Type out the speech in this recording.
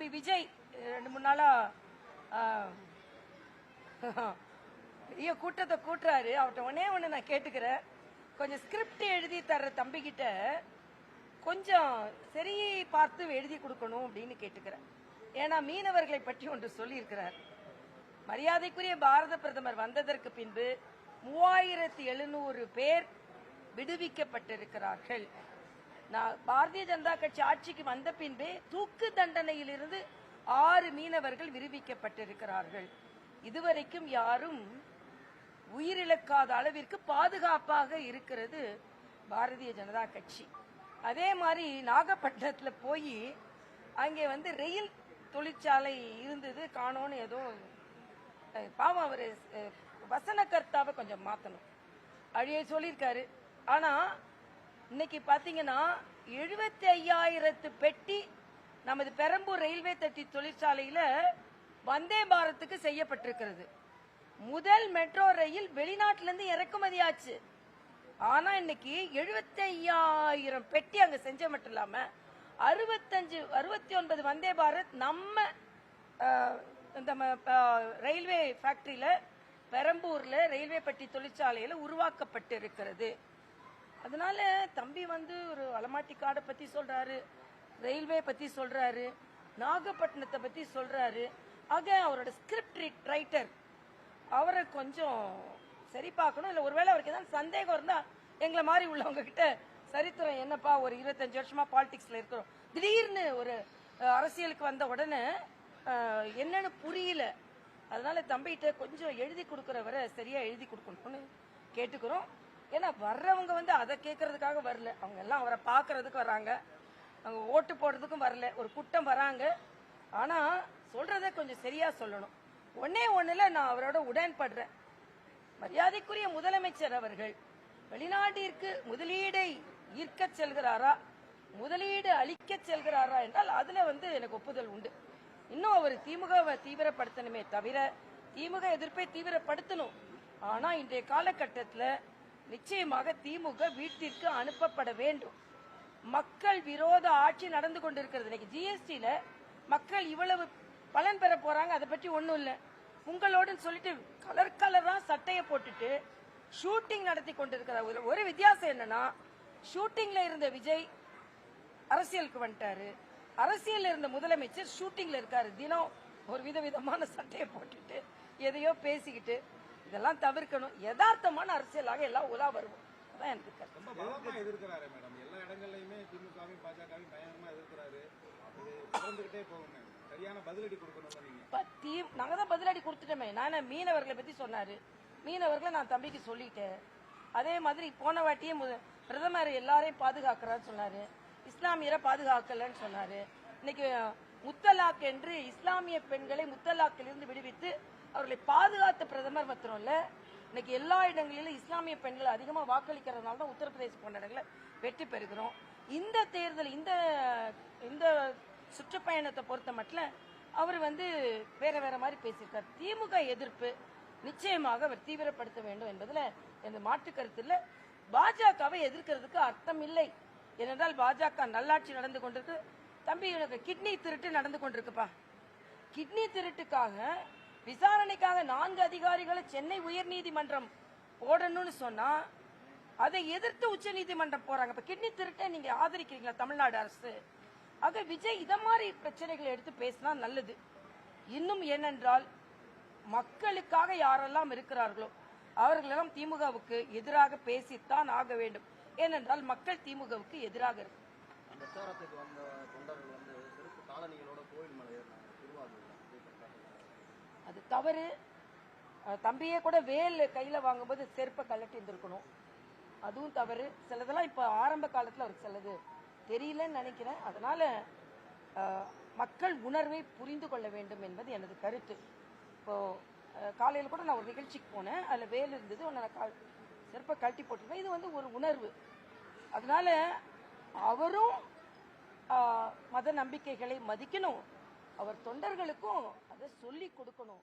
தம்பி விஜய் ரெண்டு மூணு நாளா பெரிய கூட்டத்தை கூட்டுறாரு. அவர்கிட்ட ஒன்னே ஒன்று நான் கேட்டுக்கிறேன். கொஞ்சம் ஸ்கிரிப்ட் எழுதி தர்ற தம்பிக்கிட்ட கொஞ்சம் சரி பார்த்து எழுதி கொடுக்கணும் அப்படின்னு கேட்டுக்கிறேன். ஏன்னா மீனவர்களை பற்றி ஒன்று சொல்லியிருக்கிறார். மரியாதைக்குரிய பாரத பிரதமர் வந்ததற்கு பின்பு மூவாயிரத்தி எழுநூறு பேர் விடுவிக்கப்பட்டிருக்கிறார்கள். நான் பாரதிய ஜனதா கட்சி ஆட்சிக்கு வந்த பின்பே தூக்கு தண்டனையிலிருந்து ஆறு மீனவர்கள் விடுவிக்கப்பட்டிருக்கிறார்கள். இதுவரைக்கும் யாரும் உயிரிழக்காத அளவிற்கு பாதுகாப்பாக இருக்கிறது பாரதிய ஜனதா கட்சி. அதே மாதிரி நாகப்பட்டினத்தில் போய் அங்கே வந்து ரயில் தொழிற்சாலை இருந்தது. காணோன்னு ஏதோ பாவம் அவர் வசன கர்த்தாவை கொஞ்சம் மாற்றணும் அழிய சொல்லியிருக்காரு. ஆனால் இன்னைக்கு பாத்தீங்கன்னா எழுபத்தி ஐயாயிரத்து பெட்டி நமது பெரம்பூர் ரயில்வே தட்டி தொழிற்சாலையில வந்தே பாரத்துக்கு செய்யப்பட்டிருக்கிறது. முதல் மெட்ரோ ரயில் வெளிநாட்டிலிருந்து இறக்குமதி ஆச்சு. ஆனா இன்னைக்கு எழுபத்தி ஐயாயிரம் பெட்டி அங்க செஞ்ச மட்டும் இல்லாம அறுபத்தஞ்சு அறுபத்தி ஒன்பது வந்தே பாரத் நம்ம இந்த ம- ரயில்வே ஃபேக்டரியில பெரம்பூர்ல ரயில்வே பெட்டி தொழிற்சாலையில உருவாக்கப்பட்டு இருக்கிறது அதனால தம்பி வந்து ஒரு அலமாட்டி காடை பத்தி சொல்றாரு ரயில்வே பத்தி சொல்றாரு நாகப்பட்டினத்தை பத்தி சொல்றாரு. ஆக அவரோட ஸ்கிரிப்ட் ரைட்டர் அவரை கொஞ்சம் சரி பார்க்கணும். இல்ல ஒருவேளை அவருக்கு ஏதாவது சந்தேகம் இருந்தா எங்களை மாதிரி உள்ளவங்க கிட்ட சரித்திரம் என்னப்பா ஒரு இருபத்தஞ்சு வருஷமா பாலிடிக்ஸ்ல இருக்கிறோம். திடீர்னு ஒரு அரசியலுக்கு வந்த உடனே என்னன்னு புரியல. அதனால தம்பிகிட்ட கொஞ்சம் எழுதி கொடுக்கறவரை சரியா எழுதி கொடுக்கணும்னு கேட்டுக்கிறோம். ஏன்னா வர்றவங்க வந்து அதை கேட்கறதுக்காக வரல. அவங்க எல்லாம் அவரை பார்க்கறதுக்கு வராங்க அவங்க ஓட்டு போடுறதுக்கும் வரல. ஒரு கூட்டம் வராங்க. ஆனா சொல்றத கொஞ்சம் சரியா சொல்லணும். ஒன்னே ஒண்ணுல நான் அவரோட உடன்படுறேன். மரியாதைக்குரிய முதலமைச்சர் அவர்கள் வெளிநாட்டிற்கு முதலீடை ஈர்க்க செல்கிறாரா? முதலீடு அளிக்க செல்கிறாரா என்றால் அதுல வந்து எனக்கு ஒப்புதல் உண்டு. இன்னும் அவர் திமுகவை தீவிரப்படுத்தணுமே தவிர திமுக எதிர்ப்பை தீவிரப்படுத்தணும். ஆனா இன்றைய காலகட்டத்தில் நிச்சயமாக திமுக வீட்டிற்கு அனுப்பப்பட வேண்டும். மக்கள் விரோத ஆட்சி நடந்து கொண்டிருக்கிறது. இன்னைக்கு ஜிஎஸ்டில மக்கள் இவ்வளவு பலன் பெற போறாங்க அதை பற்றி ஒண்ணும் இல்லை. உங்களோட சொல்லிட்டு கலர் கலரா சட்டையை போட்டுட்டு ஷூட்டிங் நடத்தி கொண்டிருக்கிற ஒரு ஒரு வித்தியாசம் என்னன்னா ஷூட்டிங்ல இருந்த விஜய் அரசியலுக்கு வந்துட்டாரு. அரசியல் இருந்த முதலமைச்சர் ஷூட்டிங்ல இருக்காரு. தினம் ஒரு வித விதமான சட்டையை போட்டுட்டு எதையோ பேசிக்கிட்டு இதெல்லாம் தவிர்க்கணும். யதார்த்தமான அரசியலாக எல்லாம் உலா வருவோம். அதான் எனக்கு பலமா எதிர்க்கிறாரு மேடம். எல்லா இடங்கள்லயுமே திமுகவையும் பாஜகவையும் பயங்கரமா எதிர்க்கிறாரு. இது தொடர்ந்துகிட்டே போகுங்க. சரியான பதிலடி கொடுக்கணும் நீங்க பத்தி நாங்க தான் பதிலடி கொடுத்துட்டோமே. நான் மீனவர்களை பத்தி சொன்னாரு. மீனவர்களை நான் தம்பிக்கு சொல்லிட்டேன். அதே மாதிரி போன வாட்டியே பிரதமர் எல்லாரையும் பாதுகாக்கிறான்னு சொன்னாரு. இஸ்லாமியரை பாதுகாக்கலன்னு சொன்னாரு. இன்னைக்கு முத்தலாக் என்று இஸ்லாமிய பெண்களை முத்தலாக்கிலிருந்து விடுவித்து அவர்களை பாதுகாத்த பிரதமர் மாத்திரம் இல்ல இன்னைக்கு எல்லா இடங்களிலும் இஸ்லாமிய பெண்கள் அதிகமா வாக்களிக்கிறதுனால தான் உத்தரப்பிரதேச போன்ற இடங்களில் வெற்றி பெறுகிறோம். இந்த தேர்தல் இந்த இந்த சுற்றுப்பயணத்தை பொறுத்த மட்டும் அவர் வந்து வேற வேற மாதிரி பேசியிருக்கார். திமுக எதிர்ப்பு நிச்சயமாக அவர் தீவிரப்படுத்த வேண்டும் என்பதுல எந்த மாற்று கருத்து இல்ல. பாஜகவை எதிர்க்கிறதுக்கு அர்த்தம் இல்லை. ஏனென்றால் பாஜக நல்லாட்சி நடந்து கொண்டிருக்கு. தம்பி எனக்கு கிட்னி திருட்டு நடந்து கொண்டிருக்குப்பா. கிட்னி திருட்டுக்காக விசாரணைக்காக நான்கு அதிகாரிகளை சென்னை உயர்நீதிமன்றம் போடணும்னு சொன்னா அதை எதிர்த்து உச்ச நீதிமன்றம் போறாங்க. இப்ப கிட்னி திருட்டை நீங்க ஆதரிக்கிறீங்களா தமிழ்நாடு அரசு? ஆக விஜய் இத மாதிரி பிரச்சனைகளை எடுத்து பேசினா நல்லது. இன்னும் ஏனென்றால் மக்களுக்காக யாரெல்லாம் இருக்கிறார்களோ அவர்களெல்லாம் திமுகவுக்கு எதிராக பேசித்தான் ஆக வேண்டும். ஏனென்றால் மக்கள் திமுகவுக்கு எதிராக இருக்கு பிரச்சாரத்துக்கு வந்த தொண்டர்கள் வந்து செருப்பு காலணிகளோட கோயில் மலை ஏறினாங்க திருவாரூர்ல விஜய் பிரச்சாரத்துக்கு அது தவறு. தம்பியே கூட வேல் கையில் வாங்கும்போது செருப்பை கழட்டி இருந்திருக்கணும். அதுவும் தவறு. சிலதெல்லாம் இப்போ ஆரம்ப காலத்தில் அவருக்கு சிலது தெரியலன்னு நினைக்கிறேன். அதனால மக்கள் உணர்வை புரிந்து கொள்ள வேண்டும் என்பது எனது கருத்து. இப்போ காலையில் கூட நான் ஒரு நிகழ்ச்சிக்கு போனேன். அதில் வேல் இருந்தது. ஒன்று நான் கால் செருப்பை கழட்டி போட்டிருப்பேன் இது வந்து ஒரு உணர்வு. அதனால அவரும் மத நம்பிக்கைகளை மதிக்கணும். அவர் தொண்டர்களுக்கும் அதை சொல்லி கொடுக்கணும்.